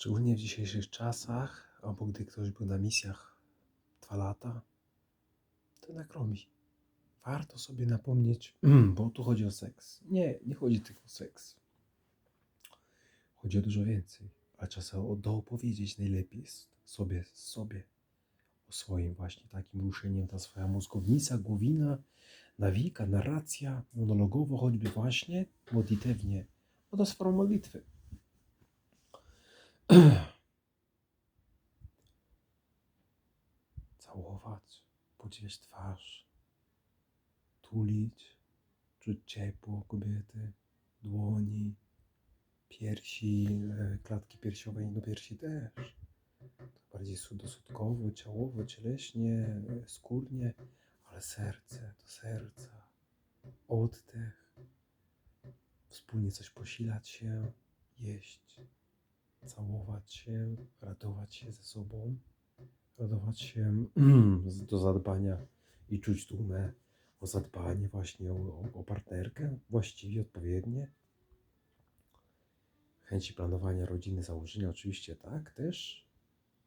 Szczególnie w dzisiejszych czasach, albo gdy ktoś był na misjach dwa lata, to jednak robi. Warto sobie napomnieć, bo tu chodzi o seks. Nie, nie chodzi tylko o seks. Chodzi o dużo więcej. A czasem o doopowiedzieć najlepiej sobie, sobie o swoim właśnie takim ruszeniem, ta swoja mózgownica, głowina, nawika, narracja, monologowo, choćby właśnie modlitewnie. No to modlitwy. Całować, podziwiać twarz, tulić, czuć ciepło kobiety, dłoni, piersi, e, klatki piersiowej, no piersi też. Bardziej sudosudkowo, ciałowo, cieleśnie, e, skórnie, ale serce do serca, oddech, wspólnie coś posilać się, jeść, całować się, radować się ze sobą, radować się do zadbania i czuć dumę o zadbanie właśnie o, o, partnerkę, właściwie, odpowiednie. Chęci planowania rodziny, założenia oczywiście tak też.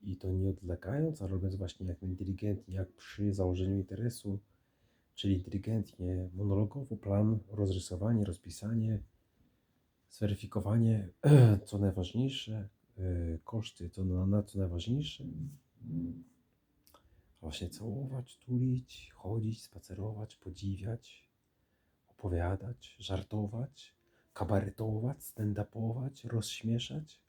I to nie odwlekając, a robiąc właśnie jak inteligentnie, jak przy założeniu interesu, czyli inteligentnie, monologowo plan, rozrysowanie, rozpisanie, zweryfikowanie, co najważniejsze, e, koszty, co na, na co najważniejsze. A Właśnie całować, tulić, chodzić, spacerować, podziwiać, opowiadać, żartować, kabaretować, stand-upować, rozśmieszać,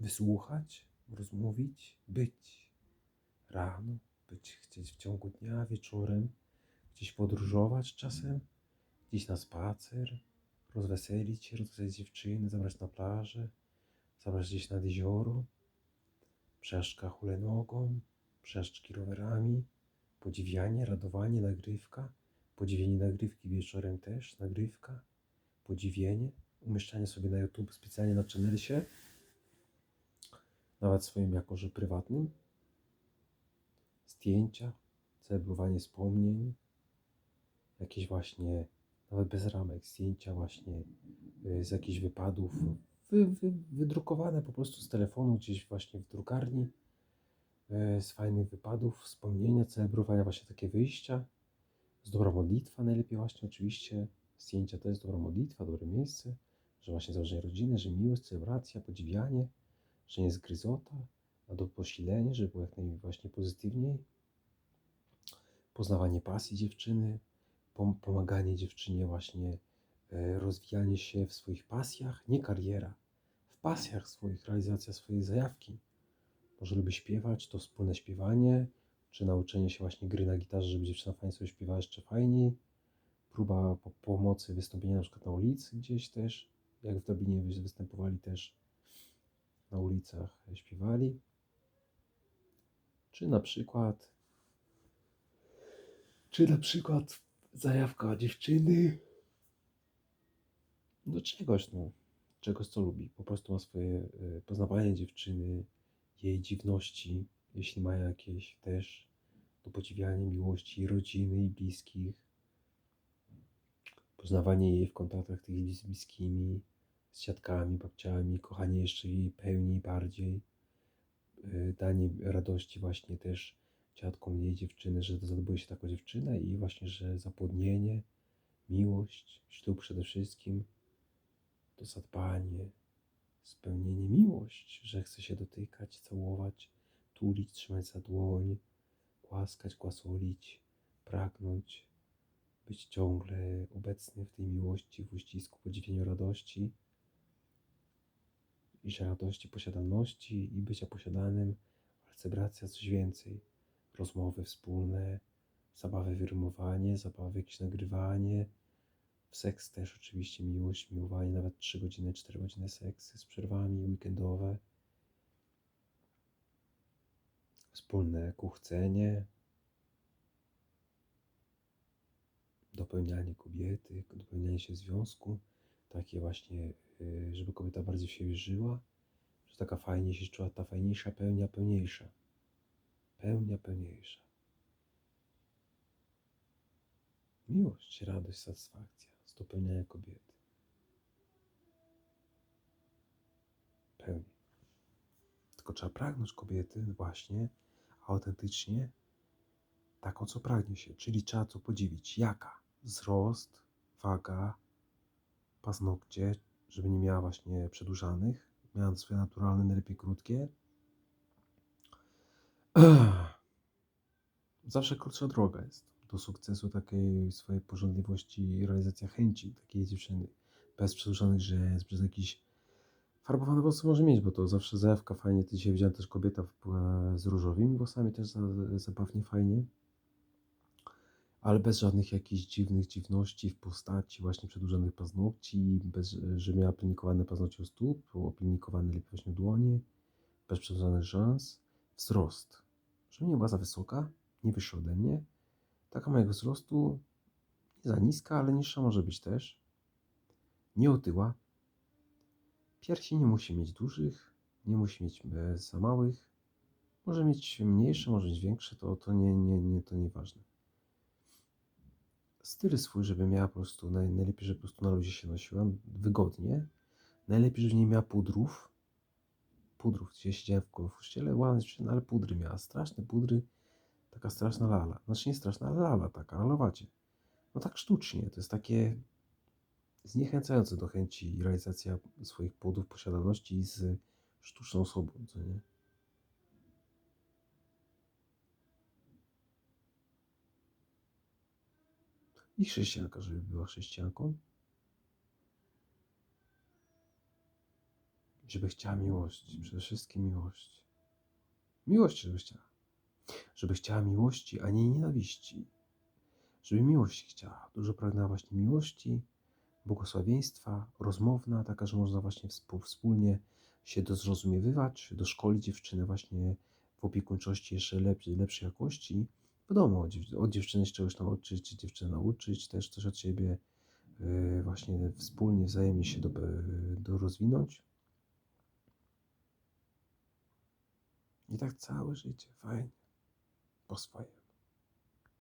wysłuchać, rozmówić, być. Rano, być chcieć w ciągu dnia, wieczorem, gdzieś podróżować czasem, gdzieś na spacer, rozweselić rozweselić dziewczyny, zabrać na plażę, zabrać gdzieś nad jezioro, przeszka hulajnogą, przeszczki rowerami, podziwianie, radowanie, nagrywka, podziwienie nagrywki wieczorem też, nagrywka, podziwienie, umieszczanie sobie na YouTube specjalnie na channelsie, nawet swoim jako że prywatnym, zdjęcia, celebrowanie wspomnień, jakieś właśnie, nawet bez ramek, zdjęcia właśnie y, z jakichś wypadów, wy, wy, wydrukowane po prostu z telefonu gdzieś właśnie w drukarni, y, z fajnych wypadów, wspomnienia, celebrowania właśnie takie wyjścia, z dobra modlitwa najlepiej właśnie oczywiście, zdjęcia to jest dobra modlitwa, dobre miejsce, że właśnie założenie rodziny, że miłość, celebracja, podziwianie, że nie jest gryzota, a do posilenia, żeby było jak najmniej właśnie pozytywniej, poznawanie pasji dziewczyny, pomaganie dziewczynie właśnie e, rozwijanie się w swoich pasjach, nie kariera, w pasjach swoich, realizacja swojej zajawki. Może lubi śpiewać, to wspólne śpiewanie, czy nauczenie się właśnie gry na gitarze, żeby dziewczyna fajnie sobie śpiewała jeszcze fajniej. Próba po pomocy wystąpienia na przykład na ulicy gdzieś też, jak w Dublinie wy- występowali też na ulicach, e, śpiewali. Czy na przykład czy na przykład zajawka dziewczyny. Do czegoś, no, czegoś co lubi. Po prostu ma swoje y, poznawanie dziewczyny, jej dziwności, jeśli ma jakieś też, do podziwiania miłości rodziny i bliskich, poznawanie jej w kontaktach tych z bliskimi, z dziadkami, babciami, kochanie jeszcze jej pełniej, bardziej, y, danie radości właśnie też dziadkom jej dziewczyny, że zadbuje się taką dziewczynę i właśnie, że zapłodnienie, miłość, ślub przede wszystkim, to zadbanie, spełnienie, miłość, że chce się dotykać, całować, tulić, trzymać za dłoń, głaskać, głasolić, pragnąć, być ciągle obecny w tej miłości, w uścisku, podziwieniu radości i że radości posiadalności i bycia posiadanym, ale celebracja coś więcej. Rozmowy wspólne, zabawy wyrymowanie, zabawy jakieś nagrywanie, seks też oczywiście miłość, miłowanie, nawet 3 godziny, 4 godziny seksy z przerwami weekendowe. Wspólne kuchcenie, dopełnianie kobiety, dopełnianie się związku, takie właśnie, y, żeby kobieta bardziej siebie żyła, że taka fajnie się czuła, ta fajniejsza pełnia, pełniejsza. Pełnia, pełniejsza. Miłość, radość, satysfakcja z dopełniania kobiety. Pełni. Tylko trzeba pragnąć kobiety właśnie autentycznie taką, co pragnie się. Czyli trzeba co podziwić. Jaka? Wzrost, waga, paznokcie, żeby nie miała właśnie przedłużanych. Miała swoje naturalne, najlepiej krótkie. Zawsze krótsza droga jest do sukcesu takiej swojej pożądliwości i realizacja chęci takiej dziewczyny. Bez przedłużanych rzęs, bez jakichś farbowane włosy może mieć, bo to zawsze zajawka fajnie. Ty dzisiaj widziałem też kobieta e, z różowymi włosami, też za, zabawnie fajnie. Ale bez żadnych jakichś dziwnych dziwności w postaci właśnie przedłużonych paznokci, bez, że miała aplinikowane paznokcie u stóp, aplinikowane lepiej właśnie u dłoni, bez przedłużonych rzęs. Wzrost. Żeby nie była za wysoka, nie wyższa ode mnie. Taka mojego wzrostu, nie za niska, ale niższa może być też. Nie otyła. Piersi nie musi mieć dużych, nie musi mieć e, za małych. Może mieć mniejsze, może mieć większe, to, to nie, nie, nie, to nieważne. Styl swój, żeby miała po prostu, naj, najlepiej, żeby po prostu na luzie się nosiła, wygodnie. Najlepiej, żeby nie miała pudrów. Pudrów, gdzie siedziałem w kościele, ładna dziewczyna, ale pudry miała, straszne pudry, taka straszna lala. Znaczy nie straszna, ale lala taka, lalowacie. No tak sztucznie, to jest takie zniechęcające do chęci realizacja swoich płodów, posiadalności z sztuczną osobą, co nie? I chrześcijanka, żeby była chrześcijanką. Żeby chciała miłości, przede wszystkim miłości. Miłość, żeby chciała. Żeby chciała miłości, a nie nienawiści. Żeby miłość chciała. Dużo pragnęła właśnie miłości, błogosławieństwa, rozmowna, taka, że można właśnie wspólnie się dozrozumiewywać, doszkolić dziewczynę właśnie w opiekuńczości jeszcze lepszej, lepszej jakości. Wiadomo, od dziewczyny się czegoś nauczyć, dziewczynę nauczyć, też coś od siebie yy, właśnie wspólnie, wzajemnie się do, do rozwinąć. I tak całe życie, fajnie, po swojemu.